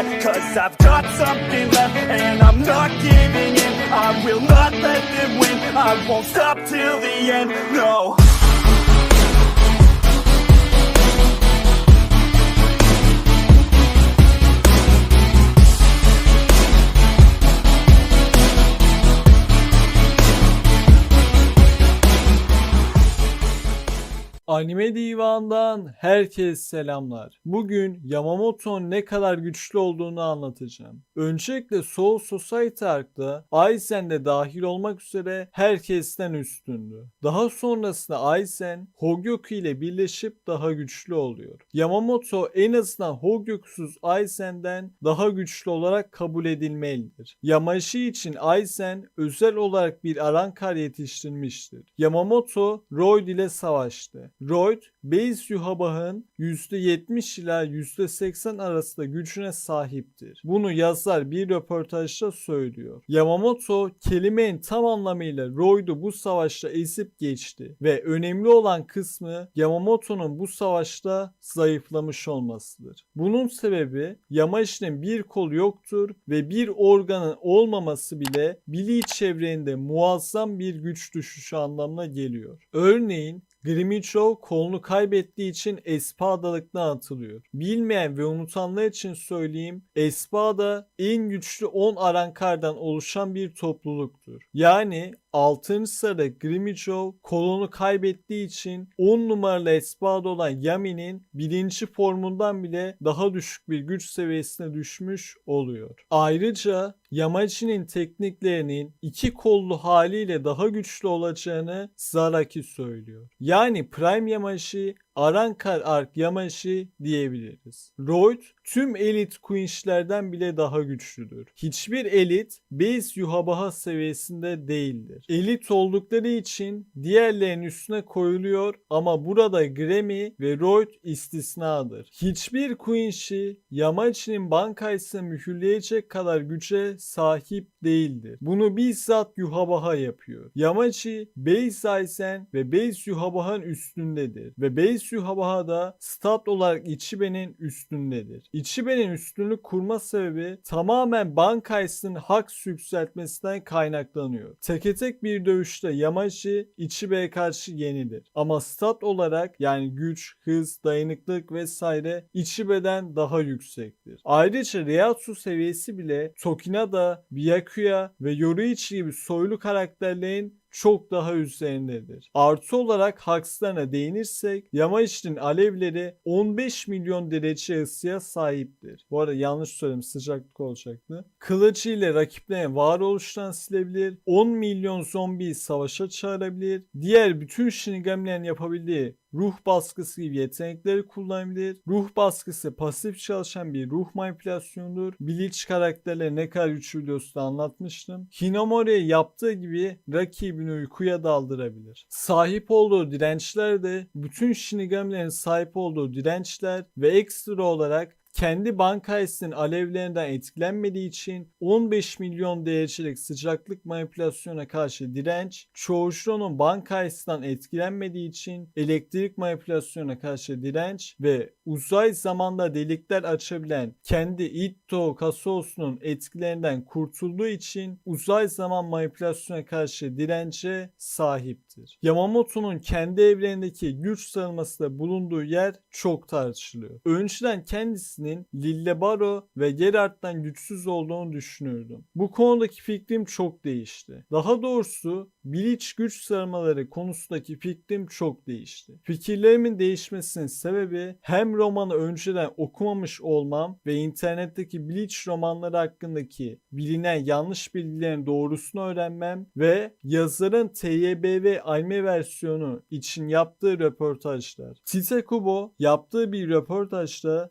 Cause I've got something left and I'm not giving in. I will not let them win. I won't stop till the end, no Anime Divan'dan herkes selamlar. Bugün Yamamoto'nun ne kadar güçlü olduğunu anlatacağım. Öncelikle Soul Society Arc'ta Aizen de dahil olmak üzere herkesten üstündü. Daha sonrasında Aizen Hogyoku ile birleşip daha güçlü oluyor. Yamamoto en azından Hogyoku'suz Aizen'den daha güçlü olarak kabul edilmelidir. Yamashi için Aizen özel olarak bir Arankar yetiştirmiştir. Yamamoto Royd ile savaştı. Royd, Base Yuhabah'ın %70 ila %80 arasında gücüne sahiptir. Bunu yazar bir röportajda söylüyor. Yamamoto kelimenin tam anlamıyla Royd'u bu savaşta ezip geçti ve önemli olan kısmı Yamamoto'nun bu savaşta zayıflamış olmasıdır. Bunun sebebi Yamashi'nin bir kolu yoktur ve bir organın olmaması bile Bleach çevreinde muazzam bir güç düşüşü anlamına geliyor. Örneğin Grimichov kolunu kaybettiği için Espada'lıktan atılıyor. Bilmeyen ve unutanlar için söyleyeyim Espada en güçlü 10 arankardan oluşan bir topluluktur. Yani 6. sırada Grimichov kolunu kaybettiği için 10 numaralı Espada olan Yami'nin birinci formundan bile daha düşük bir güç seviyesine düşmüş oluyor. Ayrıca Yamachi'nin tekniklerinin iki kollu haliyle daha güçlü olacağını Zaraki söylüyor. Yani Prime Yamashi Arankar Ark Yamashi diyebiliriz. Royd tüm elit Quinch'lerden bile daha güçlüdür. Hiçbir elit Base Yuhabaha seviyesinde değildir. Elit oldukları için diğerlerinin üstüne koyuluyor ama burada Grammy ve Royd istisnadır. Hiçbir Quinch'i Yamachi'nin bankaysını mühürleyecek kadar güce sahip değildir. Bunu bizzat Yuhabaha yapıyor. Yamachi Base Aizen ve Base Yuhabaha'nın üstündedir ve Base Yuhabaha da stat olarak Ichibe'nin üstündedir. Ichibe'nin üstünlük kurma sebebi tamamen Bankais'in hak yükseltmesinden kaynaklanıyor. Teke tek bir dövüşte Yamachi Ichibe'ye karşı yenilir. Ama stat olarak yani güç, hız, dayanıklık vesaire Ichibe'den daha yüksektir. Ayrıca Reiatsu seviyesi bile Tokinada, Byakuya ve Yoruichi gibi soylu karakterlerin çok daha üzerindedir. Artı olarak hakslarına değinirsek Yamachi'nin alevleri 15 milyon derece ısıya sahiptir. Bu arada yanlış söyledim sıcaklık olacaktı. Kılıcı ile rakiplerini varoluştan silebilir. 10 milyon zombiyi savaşa çağırabilir. Diğer bütün Shinigami'lerin yapabildiği ruh baskısı gibi yetenekleri kullanabilir. Ruh baskısı pasif çalışan bir ruh manipülasyonudur. Bleach karakterleri ne kadar güçlü biliyorsun anlatmıştım. Hinomori'ye yaptığı gibi rakibini uykuya daldırabilir. Sahip olduğu dirençler de bütün Shinigami'lerin sahip olduğu dirençler ve ekstra olarak kendi bankayesinin alevlerinden etkilenmediği için 15 milyon derecelik sıcaklık manipülasyona karşı direnç, Choujuro'nun bankayesinden etkilenmediği için elektrik manipülasyona karşı direnç ve uzay zamanda delikler açabilen kendi Itto Kasosu'nun etkilerinden kurtulduğu için uzay zaman manipülasyona karşı dirence sahiptir. Yamamoto'nun kendi evrenindeki güç sarılmasında bulunduğu yer çok tartışılıyor. Önceden kendisi kendisinin Lillebaro ve Gerard'dan güçsüz olduğunu düşünürdüm. Bu konudaki fikrim çok değişti. Daha doğrusu Bleach güç sarmaları konusundaki fikrim çok değişti. Fikirlerimin değişmesinin sebebi hem romanı önceden okumamış olmam ve internetteki Bleach romanları hakkındaki bilinen yanlış bilgilerin doğrusunu öğrenmem ve yazarın TYBV anime versiyonu için yaptığı röportajlar. Tite Kubo yaptığı bir röportajda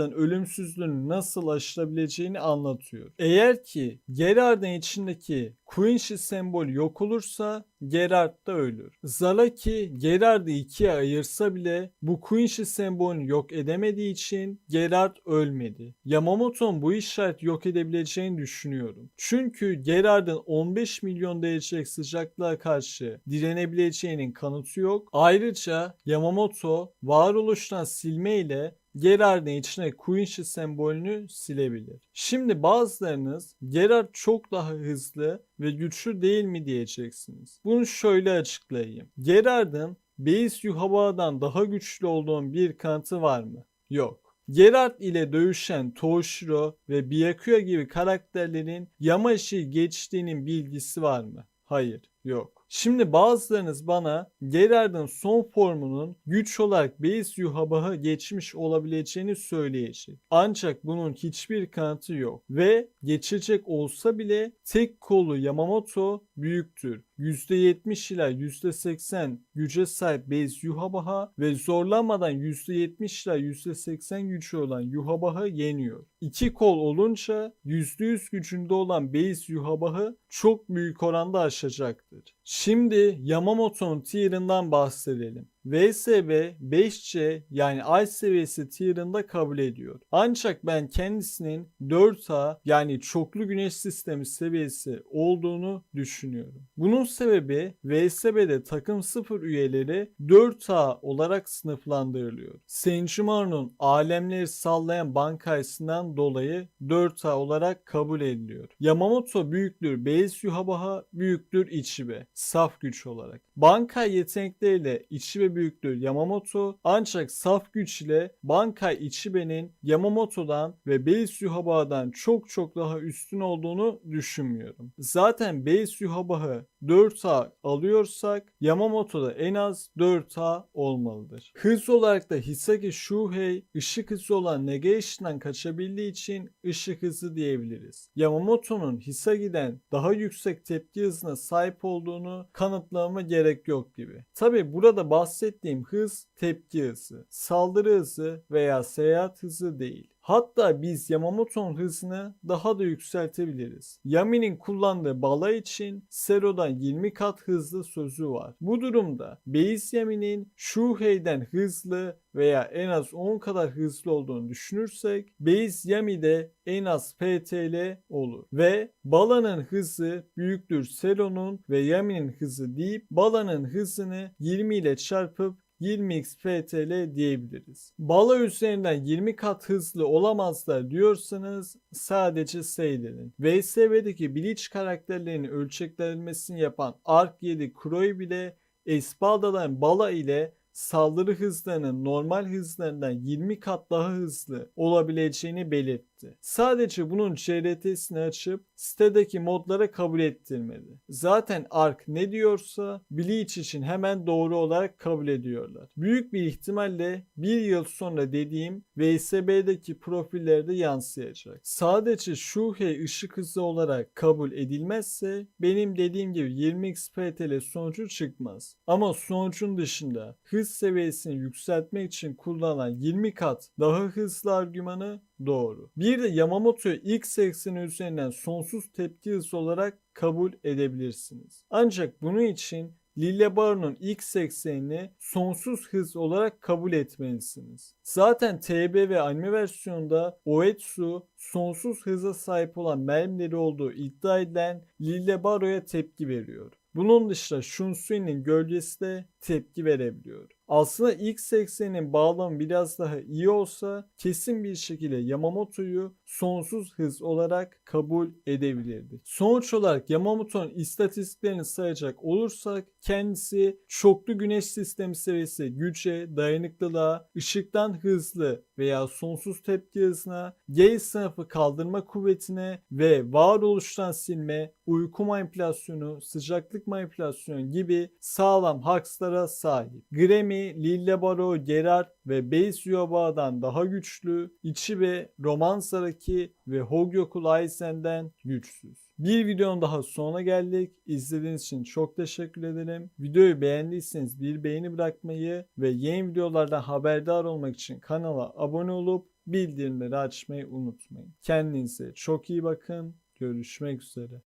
Gerard'ın ölümsüzlüğünü nasıl aşılabileceğini anlatıyor. Eğer ki Gerard'ın içindeki Quincy sembolü yok olursa Gerard da ölür. Zaraki Gerard'ı ikiye ayırsa bile bu Quincy sembolünü yok edemediği için Gerard ölmedi. Yamamoto'nun bu işaret yok edebileceğini düşünüyorum. Çünkü Gerard'ın 15 milyon derecelik sıcaklığa karşı direnebileceğinin kanıtı yok. Ayrıca Yamamoto varoluştan silme ile Gerard'ın içine Quincy sembolünü silebilir. Şimdi bazılarınız Gerard çok daha hızlı ve güçlü değil mi diyeceksiniz. Bunu şöyle açıklayayım. Gerard'ın Beis Yuhaba'dan daha güçlü olduğun bir kanıtı var mı? Yok. Gerard ile dövüşen Toshiro ve Byakuya gibi karakterlerin Yamash'i geçtiğinin bilgisi var mı? Hayır, yok. Şimdi bazılarınız bana Gerard'ın son formunun güç olarak Beis Yuhaba'yı geçmiş olabileceğini söyleyecek. Ancak bunun hiçbir kanıtı yok. Ve geçecek olsa bile tek kolu Yamamoto büyüktür. %70 ila %80 güce sahip Beis Yuhabaha ve zorlanmadan %70 ila %80 gücü olan Yuhabaha yeniyor. İki kol olunca %100 gücünde olan Beis Yuhabahı çok büyük oranda aşacaktır. Şimdi Yamamoto'nun tier'ından bahsedelim. VSB 5C yani ay seviyesi tier'ında kabul ediyor. Ancak ben kendisinin 4A yani çoklu güneş sistemi seviyesi olduğunu düşünüyorum. Bunun sebebi VSB'de takım 0 üyeleri 4A olarak sınıflandırılıyor. Senjumaru'nun alemleri sallayan bankayısından dolayı 4A olarak kabul ediliyor. Yamamoto büyüktür Beis Yuhabaha büyüktür Ichibe saf güç olarak. Bankai yetenekleriyle Ichibe büyüktür Yamamoto ancak saf güç ile Bankai Ichibe'nin Yamamoto'dan ve Beis Yuhaba'dan çok çok daha üstün olduğunu düşünmüyorum. Zaten Beis Yuhaba'yı 4A alıyorsak Yamamoto'da en az 4A olmalıdır. Hız olarak da Hisaki Shuhei ışık hızı olan Negation'dan kaçabildiği için ışık hızı diyebiliriz. Yamamoto'nun Hisagi'den daha yüksek tepki hızına sahip olduğunu kanıtlamama gerek yok gibi. Tabi burada bahsettiğim hız tepki hızı, saldırı hızı veya seyahat hızı değil. Hatta biz Yamamoto'nun hızını daha da yükseltebiliriz. Yami'nin kullandığı bala için Sero'dan 20 kat hızlı sözü var. Bu durumda Beis Yami'nin Shuhei'den hızlı veya en az 10 kadar hızlı olduğunu düşünürsek Beis Yami'de en az PTL olur. Ve Bala'nın hızı büyüktür Sero'nun ve Yami'nin hızı deyip Bala'nın hızını 20 ile çarpıp 20x PTL diyebiliriz. Bala üzerinden 20 kat hızlı olamazlar diyorsanız sadece seyredin. VSB'deki Bleach karakterlerinin ölçeklenmesini yapan Arc 7 Kuroi bile Espada'dan Bala ile saldırı hızlarının normal hızlarından 20 kat daha hızlı olabileceğini belirtti. Sadece bunun CRT'sini açıp sitedeki modlara kabul ettirmedi. Zaten ARK ne diyorsa Bleach için hemen doğru olarak kabul ediyorlar. Büyük bir ihtimalle bir yıl sonra dediğim VSB'deki profillerde yansıyacak. Sadece Shuhei ışık hızı olarak kabul edilmezse benim dediğim gibi 20x PTL sonucu çıkmaz. Ama sonucun dışında hız seviyesini yükseltmek için kullanılan 20 kat daha hızlı argümanı doğru. Bir de Yamamoto'yu X80 üzerinden sonsuz tepki hızı olarak kabul edebilirsiniz. Ancak bunun için Lillebaron'un X80'ini sonsuz hız olarak kabul etmelisiniz. Zaten TB ve anime versiyonunda Oetsu sonsuz hıza sahip olan mermileri olduğu iddia edilen Lillebaro'ya tepki veriyor. Bunun dışında Shunsui'nin gölgesi de tepki verebiliyor. Aslında X80'in bağlamı biraz daha iyi olsa kesin bir şekilde Yamamoto'yu sonsuz hız olarak kabul edebilirdi. Sonuç olarak Yamamoto'nun istatistiklerini sayacak olursak kendisi çoklu güneş sistemi seviyesi güce, dayanıklılığa, ışıktan hızlı veya sonsuz tepki hızına, G sınıfı kaldırma kuvvetine ve varoluştan silme, uyku manipülasyonu, sıcaklık manipülasyonu gibi sağlam hakslara sahip. Grammy, Lillebaro, Gerard ve Beis Yuaba'dan daha güçlü, Ichibe, Romansaraki ve Hogyoku Aisen'den güçsüz. Bir videonun daha sonuna geldik. İzlediğiniz için çok teşekkür ederim. Videoyu beğendiyseniz bir beğeni bırakmayı ve yeni videolardan haberdar olmak için kanala abone olup bildirimleri açmayı unutmayın. Kendinize çok iyi bakın. Görüşmek üzere.